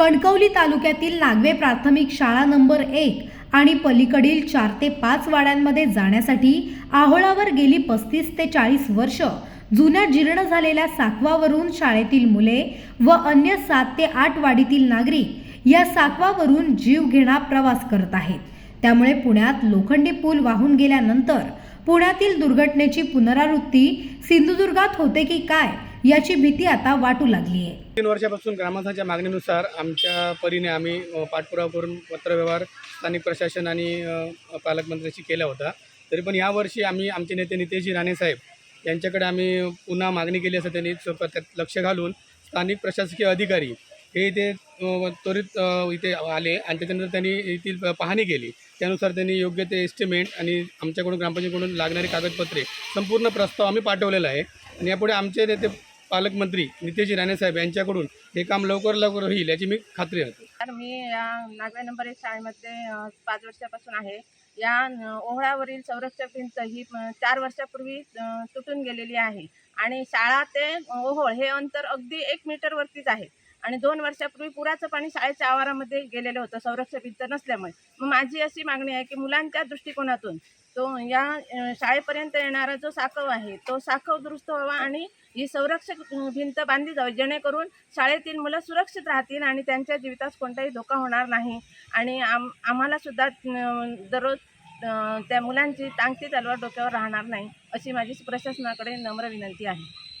कणकवली तालुक्यातील नागवे प्राथमिक शाळा नंबर एक आणि पलीकडील चार ते पाच वाड्यांमध्ये जाण्यासाठी आहोळावर गेली पस्तीस ते चाळीस वर्ष. जुन्या जीर्ण झालेल्या साकवावरून शाळेतील मुले व अन्य सात ते आठ वाडीतील नागरिक या साकवावरून जीव घेणा प्रवास करत आहेत. त्यामुळे पुण्यात लोखंडी पूल वाहून गेल्यानंतर पुण्यातील दुर्घटनेची पुनरावृत्ती सिंधुदुर्गात होते की काय? याची भीती आता वाटू लागली आहे. तीन वर्षापासून ग्रामस्थांच्या मागणीनुसार आमच्या परीने आम्ही पाठपुरावा करून पत्रव्यवहार स्थानिक प्रशासन आणि पालकमंत्र्यांशी केला होता. तरी पण यावर्षी आम्ही आमचे नेते नितेशजी राणे साहेब यांच्याकडे आम्ही पुन्हा मागणी केली असं त्यांनी त्यात लक्ष घालून स्थानिक प्रशासकीय अधिकारी हे इथे त्वरित इथे आले आणि त्याच्यानंतर त्यांनी येथील पाहणी केली. त्यानुसार त्यांनी योग्य ते एस्टिमेट आणि आमच्याकडून ग्रामपंचायतीकडून लागणारी कागदपत्रे संपूर्ण प्रस्ताव आम्ही पाठवलेला आहे. आणि यापुढे आमचे नेते पालकमंत्री नितेशजी राणे साहेब यांच्याकडून हे काम लवकर लवकर होईल याची मी खात्री करतो तर मी या नागवे नंबर एक शाळेमध्ये पाच वर्षापासून आहे. या ओहळावरील संरक्षक भिंत ही चार वर्षापूर्वी तुटून गेलेली आहे. आणि शाळा ते ओहोळ हे अंतर अगदी एक मीटरवरतीच आहे. आणि दोन वर्षापूर्वी पुराचं पाणी शाळेच्या आवारामध्ये गेलेलं होतं संरक्षण भिंत नसल्यामुळे. मग माझी अशी मागणी आहे की मुलांच्या दृष्टिकोनातून तो या शाळेपर्यंत येणारा जो साखव आहे तो साखव दुरुस्त व्हावा आणि ही संरक्षक भिंत बांधली जावी जेणेकरून शाळेतील मुलं सुरक्षित राहतील आणि त्यांच्या जीवितास कोणताही धोका होणार नाही. आणि आम आम्हालासुद्धा दररोज त्या मुलांची टांगती तलवार डोक्यावर राहणार नाही अशी माझी प्रशासनाकडे नम्र विनंती आहे.